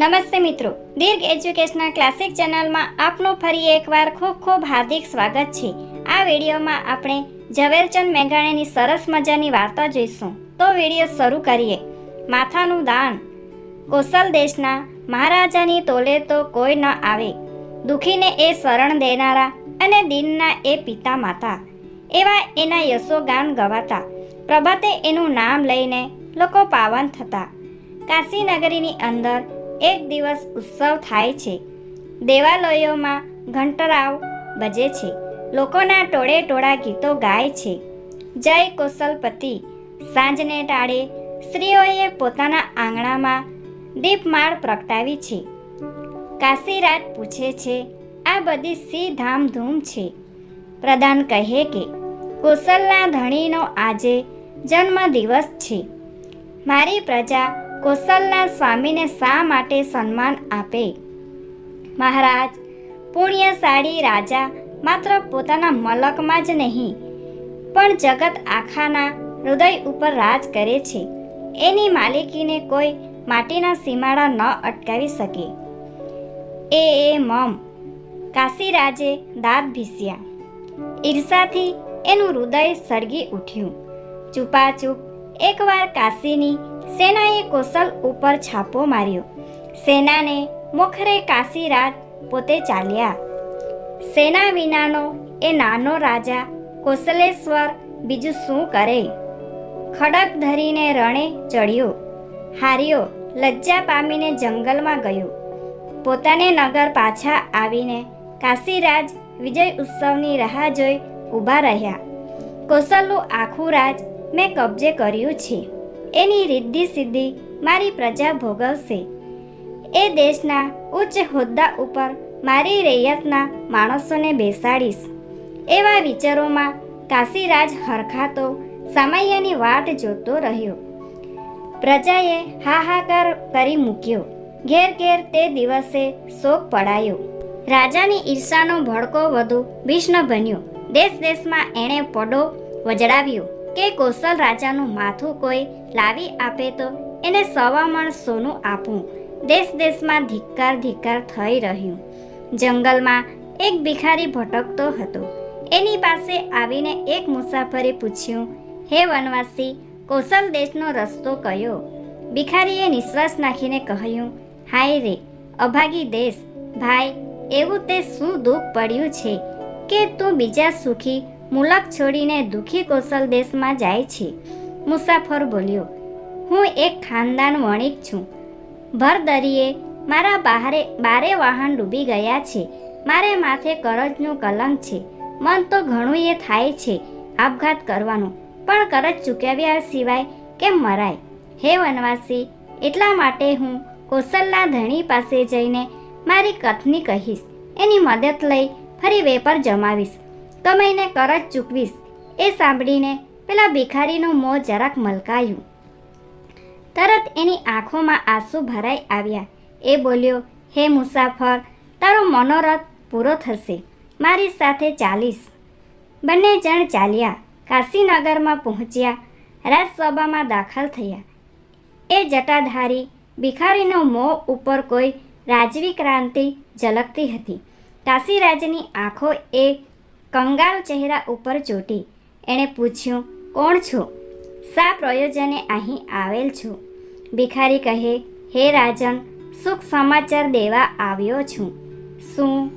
નમસ્તે મિત્રો. દીર્ઘ educational classic ચેનલમાં આપનું ફરી એકવાર ખૂબ ખૂબ હાર્દિક સ્વાગત છે. આ વિડીયોમાં આપણે ઝવેરચંદ મેઘાણીની સરસ મજાની વાર્તા જોઈશું. તો વીડિયો શરૂ કરીએ. માથાનું દાન. કોસલ દેશના મહારાજાની તોલે તો કોઈ ન આવે. દુખીને એ શરણ દેનારા અને દિનના એ પિતા માતા. એવા એના યશોગાન ગવાતા. પ્રભાતે એનું નામ લઈને લોકો પાવન થતા. કાશી નગરીની અંદર એક દિવસ ઉત્સવ થાય છે. દેવાલયોમાં ઘંટરાવ બજે છે. લોકોના ટોળે ટોળા ગીતો ગાય છે. જય કૌશલપતિ. સાંજને ટાળે સ્ત્રીઓએ પોતાના આંગણામાં દીપમાળ પ્રગટાવી છે. કાશીરાજ પૂછે છે, આ બધી સી ધામધૂમ છે? પ્રધાન કહે કે, કૌશલના ધણીનો આજે જન્મ દિવસ છે. મારી પ્રજા કૌશલના સ્વામીને શા માટે સન્માન આપે? મહારાજ, પુણ્યશાળી રાજા માત્ર પોતાના મલકમાં જ નહીં, પણ જગત આખાના હૃદય ઉપર રાજ કરે છે. એની માલિકીને કોઈ માટીના સીમાડા ન અટકાવી શકે. એ એ, મમ, કાશીરાજે દાંત ભીસ્યા. ઈર્ષાથી એનું હૃદય સળગી ઉઠ્યું. ચૂપાચૂપ એકવાર કાશીની સેનાએ કોસલ ઉપર છાપો માર્યો. સેનાને મોખરે કાશીરાજ પોતે ચાલ્યા. સેના વિનાનો એ નાનો રાજા કોસલેશ્વર બીજું શું કરે? ખડક ધરીને રણે ચડ્યો. હાર્યો, લજ્જા પામીને જંગલમાં ગયો. પોતાને નગર પાછા આવીને કાશીરાજ વિજય ઉત્સવની રાહ જોઈ ઊભા રહ્યા. કોસલનું આખું રાજ મેં કબજે કર્યું છે. એની રિદ્ધિ સિદ્ધિ મારી પ્રજા ભોગવશે. એ દેશના ઉચ્ચ હોદ્દા ઉપર મારી રૈયતના માણસોને બેસાડીશ. એવા વિચારોમાં કાશીરાજ હરખાતો સમયની વાટ જોતો રહ્યો. પ્રજાએ હાહાકાર કરી મૂક્યો. ઘેર ઘેર તે દિવસે શોક પડાયો. રાજાની ઈર્ષાનો ભડકો વધુ ભીષ્ણ બન્યો. દેશ દેશમાં એણે પડો વજડાવ્યો. કે કોસલ રાજાનું માથું કોઈ લાવી આપે તો એને સવા મણ સોનું આપું. દેશ દેશમાં ધિક્કાર ધિક્કાર થઈ રહ્યું. જંગલમાં એક ભિખારી ભટકતો હતો. એની પાસે આવીને એક મુસાફરે પૂછ્યું, હે વનવાસી કોસલ દેશનો રસ્તો કયો? ભિખારીએ નિશ્વાસ નાખીને કહ્યું, હાય રે, અભાગી દેશ, ભાઈ, એવું તે શું દુઃખ પડ્યું છે કે તું બીજા સુખી મુલક છોડીને દુઃખી કૌશલ દેશમાં જાય છે. મુસાફર બોલ્યો, હું એક ખાનદાન વણિક છું. ભરદરીએ મારા બહારે, બારે વાહન ડૂબી ગયા છે. મારે માથે કરજનું કલંક છે. મન તો ઘણું એ થાય છે આપઘાત કરવાનું, પણ કરજ ચૂકવ્યા સિવાય કેમ મરાય? હે વનવાસી, એટલા માટે હું કૌશલના ધણી પાસે જઈને મારી કથની કહીશ. એની મદદ લઈ ફરી વેપાર જમાવીશ. કમાઈને કરજ ચૂકવીશ. એ સાંભળીને પેલા ભિખારીનું મોં જરાક મલકાયું. તરત એની આંખોમાં આંસુ ભરાઈ આવ્યા. એ બોલ્યો, હે મુસાફર, તારો મનોરથ પૂરો થશે. મારી સાથે ચાલીશ. બંને જણ ચાલ્યા. કાશીનગરમાં પહોંચ્યા. રાજસભામાં દાખલ થયા. એ જટાધારી ભિખારીનો મોં ઉપર કોઈ રાજવી ક્રાંતિ ઝલકતી હતી. કાશીરાજની આંખો એ કંગાલ ચહેરા ઉપર ચોટી. એણે પૂછ્યું, કોણ છો? શા પ્રયોજને અહીં આવેલ છું? ભિખારી કહે, હે રાજન, સુખ સમાચાર દેવા આવ્યો છું. શું?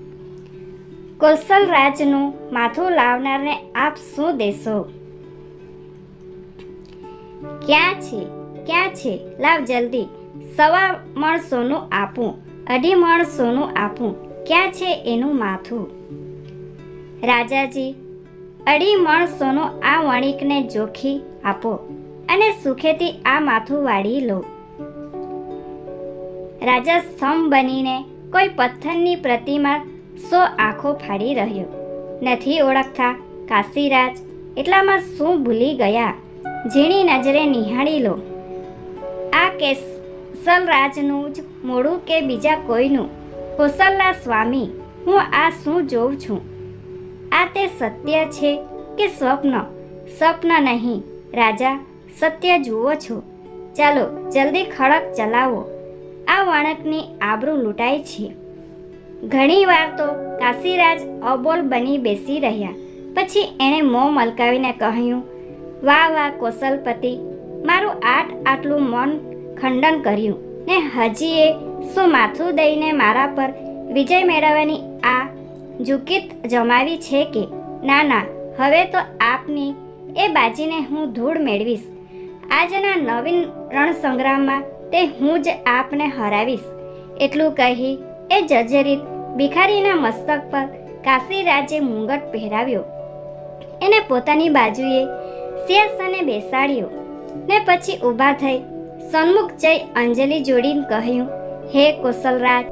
કૌશલ રાજનું માથું લાવનારને આપ શું દેશો? ક્યાં છે? ક્યાં છે? લાવ જલ્દી. સવા મણ સોનું આપું, અઢી મણ સોનું આપું. ક્યાં છે એનું માથું? રાજાજી, અઢી મણ સોનું આ વણિકને જોખી આપો અને સુખેથી આ માથું વાળી લો. રાજા સ્તંભ બનીને કોઈ પથ્થરની પ્રતિમા સો આંખો ફાડી રહ્યો. નથી ઓળખતા કાશીરાજ એટલામાં શું ભૂલી ગયા? ઝીણી નજરે નિહાળી લો. આ કેસલરાજનું જ મોડું કે બીજા કોઈનું? કૌશલના સ્વામી, હું આ શું જોઉં છું? આ તે સત્ય છે કે સ્વપ્ન? સ્વપ્ન નહીં, રાજા, સત્ય જુઓ છો. ચાલો જલ્દી ખડક ચલાવો. આ વાણકની આબરૂ લૂંટાય છે. ઘણીવાર તો કાશીરાજ અબોલ બની બેસી રહ્યા. પછી એણે મોં મલકાવીને કહ્યું, વાહ વાહ, કૌશલપતિ, મારું આટ આટલું મન ખંડન કર્યું ને હજી એ શું માથું દઈને મારા પર વિજય મેળવવાની જુકીત જમાવી છે કે, ના ના, હવે તો આપની એ બાજીને હું ધૂળ મેળવીશ. આજના નવીન રણસંગ્રામમાં તે હું જ આપને હરાવીશ. એટલું કહી એ જર્જરિત ભિખારીના મસ્તક પર કાશીરાજે મુંગટ પહેરાવ્યો. એને પોતાની બાજુએ સિંહાસને બેસાડ્યો ને પછી ઊભા થઈ સન્મુખ જઈ અંજલિ જોડીને કહ્યું, હે કુશલરાજ,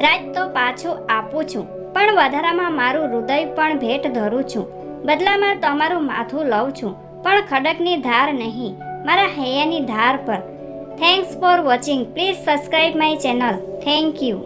રાજ તો પાછો આપું છું. પણ વધારામાં મારું હૃદય પણ ભેટ ધરું છું. બદલામાં તમારું માથું લઉં છું, પણ ખડકની ધાર નહીં, મારા હૈયાની ધાર પર. Thanks for watching please subscribe my channel thank you